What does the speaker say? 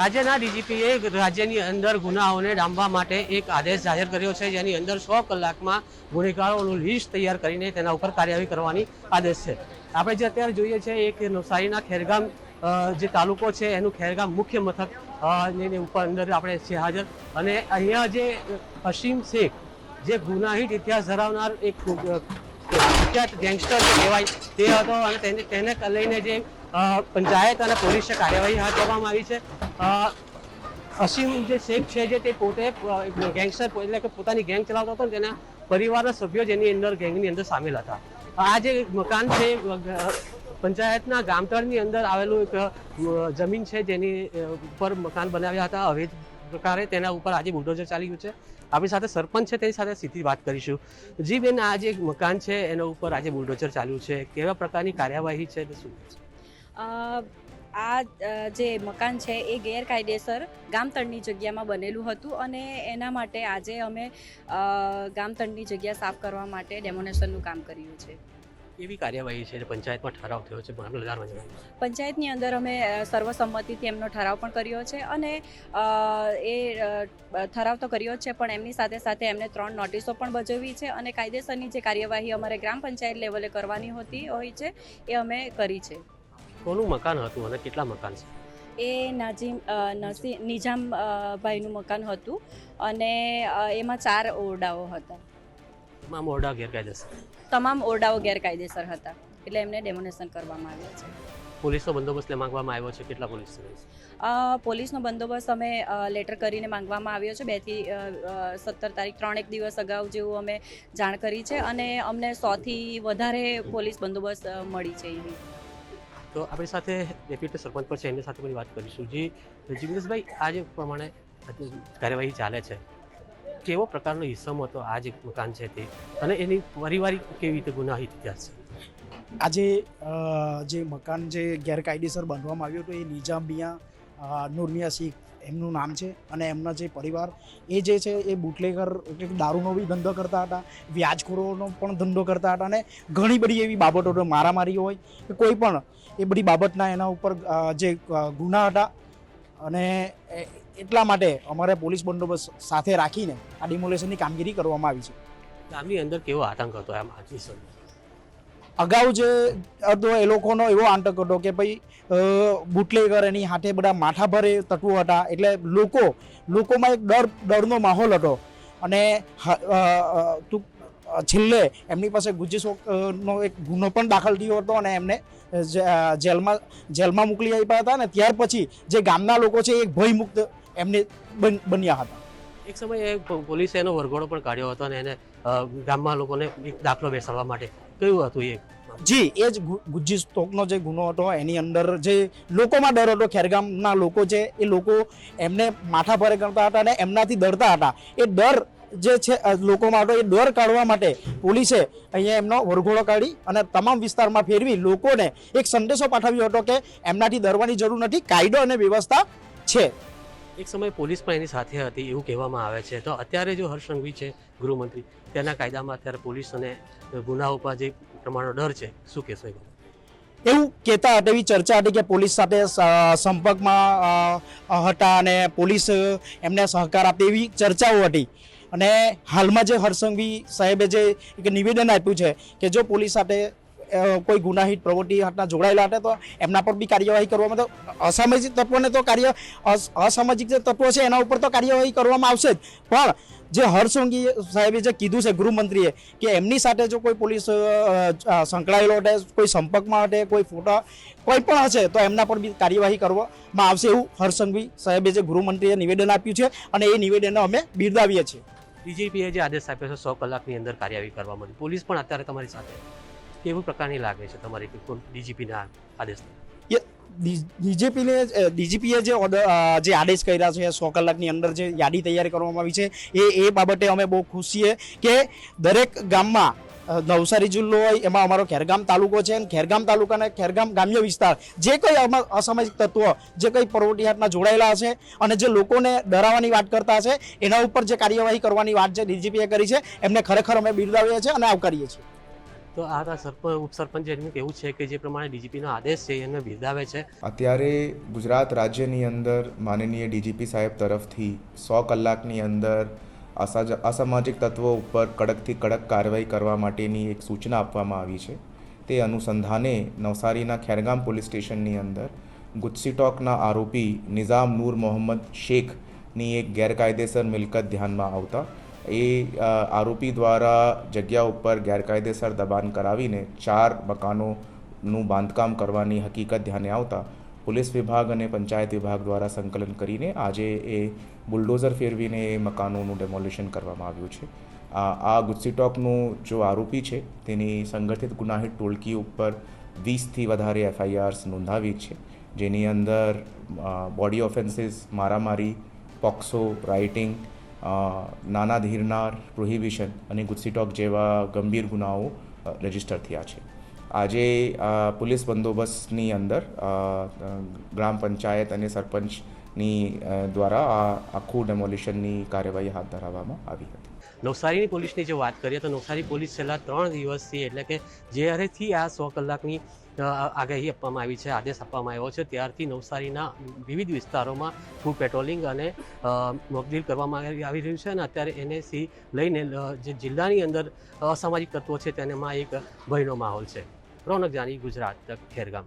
રાજ્યના ડીજીપીએ રાજ્યની અંદર ગુનાઓને ડામવા માટે એક આદેશ જાહેર કર્યો છે જેની અંદર સો કલાકમાં ગુનેગારોનું લિસ્ટ તૈયાર કરીને તેના ઉપર કાર્યવાહી કરવાની આદેશ છે. આપણે જે અત્યારે જોઈએ છે એક નવસારીના ખેરગામ જે તાલુકો છે એનું ખેરગામ મુખ્ય મથક ઉપર અંદર આપણે છે હાજર. અને અહીંયા જે હસીમ શેખ જે ગુનાહિત ઇતિહાસ ધરાવનાર એક અ, કુખ્યાત ગેંગસ્ટર કહેવાય તે હતો અને તેને તેને લઈને જે પંચાયત અને પોલીસે કાર્યવાહી હાથ ધરવામાં આવી છે. અસીમ જે શેખ છે જે તે પોતે ગેંગસ્ટર એટલે કે પોતાની ગેંગ ચલાવતો હતો તેના પરિવારના સભ્યો જેની અંદર, ગેંગની અંદર સામેલ હતા. આ જે મકાન છે પંચાયતના ગામતળની અંદર આવેલું એક જમીન છે જેની ઉપર મકાન બનાવ્યા હતા. હવે પ્રકારે તેના ઉપર આજે બુલડોઝર ચાલી ગયું છે. આપણી સાથે સરપંચ છે, તેની સાથે સીધી વાત કરીશું. જી બેન, આ જે મકાન છે, એના ઉપર આજે બુલડોઝર ચાલ્યું છે. કેવા પ્રકારની કાર્યવાહી છે શું? આ જે મકાન છે એ ગેરકાયદેસર ગામતળની જગ્યામાં બનેલું હતું અને એના માટે આજે અમે ગામતળની જગ્યા સાફ કરવા માટે ડેમોનેશનનું કામ કર્યું છે. એવી કાર્યવાહી છે? પંચાયતમાં ઠરાવ થયો છે પંચાયતની અંદર અમે સર્વસંમતિથી એમનો ઠરાવ પણ કર્યો છે અને એ ઠરાવ તો કર્યો જ છે પણ એમની સાથે સાથે એમને ત્રણ નોટિસો પણ ભજવી છે અને કાયદેસરની જે કાર્યવાહી અમારે ગ્રામ પંચાયત લેવલે કરવાની હોતી હોય છે એ અમે કરી છે. કોનું મકાન હતું અને કેટલા મકાન છે? એ નાજીમ નસી નિજામ મકાન હતું અને એમાં ચાર ઓરડાઓ હતા. તમામ ઓરડા ગેરકાયદેસર? તમામ ઓરડાઓ ગેરકાયદેસર હતા. એટલે એમને ડેમોનેશન કરવામાં આવ્યા છે. પોલીસનો બંદોબસ્ત માંગવામાં આવ્યો છે? કેટલા પોલીસ પોલીસનો બંદોબસ્ત અમે લેટર કરીને માંગવામાં આવ્યો છે. બેથી સત્તર તારીખ ત્રણેક દિવસ અગાઉ જેવું અમે જાણ કરી છે અને અમને સોથી વધારે પોલીસ બંદોબસ્ત મળી છે એવી તો આપણી સાથે ડેપ્યુટી સરપંચ પર છે, એમની સાથે પણ વાત કરીશું. જી જીગ્નેશભાઈ, આ જે પ્રમાણે કાર્યવાહી ચાલે છે, કેવો પ્રકારનો હિસ્સો હતો આ જે મકાન છે તે? અને એની પારિવારિક કેવી રીતે ગુનાહિત ઇતિહાસ છે? આજે જે મકાન જે ગેરકાયદેસર બાંધવામાં આવ્યું હતું, એ નિજામ મિયા નુરમિયા શીખ એમનું નામ છે અને એમના જે પરિવાર એ જે છે એ બુટલેગર એટલે દારૂનો બી ધંધો કરતા હતા, વ્યાજખોરોનો પણ ધંધો કરતા હતા અને ઘણી બધી એવી બાબતો મારામારી હોય કે કોઈ પણ એ બધી બાબતના એના ઉપર જે ગુના હતા અને એટલા માટે અમારે પોલીસ બંદોબસ્ત સાથે રાખીને આ ડિમોલેશનની કામગીરી કરવામાં આવી છે. ગામની અંદર કેવો આતંક હતો એમ આ કિસ્સો અગાઉ જે હતો એ લોકોનો એવો આંતક હતો કે ભાઈ બુટલેગર એની હાથે બધા માથાભરે તત્વો હતા. એટલે લોકો, લોકોમાં એક ડર, ડરનો માહોલ હતો. અને છેલ્લે એમની પાસે ગુજ્જી નો એક ગુનો પણ દાખલ થયો હતો અને એમને જેલમાં જેલમાં મોકલી આપ્યા હતા અને ત્યાર પછી જે ગામના લોકો છે એ ભયમુક્ત એમને બન્યા હતા. એક સમયે પોલીસે એનો વરઘોડો પણ કાઢ્યો હતો અને એને ગામમાં લોકોને એક દાખલો બેસાડવા માટે કયું હતું એ? જી, એ જ ગુજ્જી સ્ટોકનો જે ગુનો હતો, એની અંદર જે લોકોમાં ડર હતો, ખેરગામના લોકો છે એ લોકો એમને માથા ભરે કરતા હતા અને એમનાથી ડરતા હતા. એ ડર જે છે લોકોમાં હતો, એ ડર કાઢવા માટે પોલીસે અહીંયા એમનો વરઘોડો કાઢી અને તમામ વિસ્તારમાં ફેરવી લોકોને એક સંદેશો પાઠવ્યો હતો કે એમનાથી ડરવાની જરૂર નથી, કાયદો અને વ્યવસ્થા છે. એક સમયે પોલીસ પણ એની સાથે હતી એવું કહેવામાં આવે છે. તો અત્યારે જો હર્ષ સંઘવી છે ગૃહમંત્રી, તેના કાયદામાં અત્યારે પોલીસ અને ગુનાઓ પર જે પ્રમાણનો ડર છે, શું કહેશો એ એવું કહેતા હતા, એવી ચર્ચા હતી કે પોલીસ સાથે સંપર્કમાં હતા અને પોલીસ એમને સહકાર આપે એવી ચર્ચાઓ હતી. અને હાલમાં જે હરસંઘવી સાહેબે જે એક નિવેદન આપ્યું છે કે જો પોલીસ સાથે કોઈ ગુનાહિત પ્રવૃત્તિ હાથના જોડાયેલા હતા તો એમના પર બી કાર્યવાહી કરવામાં તો અસામાજિક તત્વોને તો કાર્ય, અસ- અસામાજિક જે તત્વો છે એના ઉપર તો કાર્યવાહી કરવામાં આવશે જ. પણ જે હર્ષંગી સાહેબે જે કીધું છે ગૃહમંત્રીએ કે એમની સાથે જો કોઈ પોલીસ સંકળાયેલો હશે, કોઈ સંપર્કમાં હશે, કોઈ ફોટા, કોઈ પણ હશે, તો એમના પર બી કાર્યવાહી કરવામાં આવશે એવું હર્ષંઘવી સાહેબે જે ગૃહમંત્રીએ નિવેદન આપ્યું છે અને એ નિવેદનને અમે બિરદાવીએ છીએ. ડીજીપીએ જે આદેશ આપ્યો છે, સો કલાકની અંદર કાર્યવાહી કરવા માટે પોલીસ પણ અત્યારે તમારી સાથે કેવું પ્રકારની લાગે છે તમારી ડીજીપીના આદેશ ડીજીપીને ડીજીપીએ જે ઓર્ડર જે આદેશ કર્યા છે, સો કલાકની અંદર જે યાદી તૈયાર કરવામાં આવી છે, એ એ બાબતે અમે બહુ ખુશ છીએ કે દરેક ગામમાં નવસારી જિલ્લો હોય, એમાં અમારો ખેરગામ તાલુકો છે અને ખેરગામ તાલુકાના ખેરગામ ગ્રામ્ય વિસ્તાર, જે કંઈ અસામાજિક તત્વો, જે કંઈ પ્રવૃત્તિ હાથમાં જોડાયેલા હશે અને જે લોકોને ડરાવવાની વાત કરતા હશે, એના ઉપર જે કાર્યવાહી કરવાની વાત છે ડીજીપીએ કરી છે, એમને ખરેખર અમે બિરદાવીએ છીએ અને આવકારીએ છીએ. તો આ ઉપસરપંચ એમનું કહેવું છે કે જે પ્રમાણે ડીજીપીનો આદેશ છે એને બિરદાવે છે. અત્યારે ગુજરાત રાજ્યની અંદર માનનીય ડીજીપી સાહેબ તરફથી સો કલાકની અંદર અસામાજિક તત્વો ઉપર કડકથી કડક કાર્યવાહી કરવા માટેની એક સૂચના આપવામાં આવી છે. તે અનુસંધાને નવસારીના ખેરગામ પોલીસ સ્ટેશનની અંદર ગુજસીટોકના આરોપી નિઝામ નૂર મોહમ્મદ શેખની એક ગેરકાયદેસર મિલકત ધ્યાનમાં આવતા એ આરોપી દ્વારા જગ્યા ઉપર ગેરકાયદેસર દબાણ કરાવીને ચાર મકાનોનું બાંધકામ કરવાની હકીકત ધ્યાને આવતા પોલીસ વિભાગ અને પંચાયત વિભાગ દ્વારા સંકલન કરીને આજે એ બુલડોઝર ફેરવીને એ મકાનોનું ડેમોલિશન કરવામાં આવ્યું છે. આ ગુજસીટોકનું જો આરોપી છે, તેની સંગઠિત ગુનાહિત ટોળકી ઉપર વીસથી વધારે એફઆઈઆર્સ નોંધાવી છે, જેની અંદર બોડી ઓફેન્સીસ, મારામારી, પોક્સો, રાઇટિંગ નાના ધીરનાર પ્રોહિબિશન અને ગુજસીટોક જેવા ગંભીર ગુનાઓ રજિસ્ટર થયા છે. આજે પોલીસ બંદોબસ્તની અંદર ગ્રામ પંચાયત અને સરપંચની દ્વારા આ આખું ડેમોલિશનની કાર્યવાહી હાથ ધરવામાં આવી હતી. નવસારીની પોલીસની જે વાત કરીએ તો નવસારી પોલીસ છેલ્લા ત્રણ દિવસથી એટલે કે જ્યારેથી આ સો કલાકની આગાહી આપવામાં આવી છે, આદેશ આપવામાં આવ્યો છે, ત્યારથી નવસારીના વિવિધ વિસ્તારોમાં ફૂડ પેટ્રોલિંગ અને મોકડીલ કરવામાં આવી રહ્યું છે અને અત્યારે એનેથી લઈને જે જિલ્લાની અંદર અસામાજિક તત્વો છે તેનામાં એક ભયનો માહોલ છે. રોનક જાની, ગુજરાત, ખેરગામ.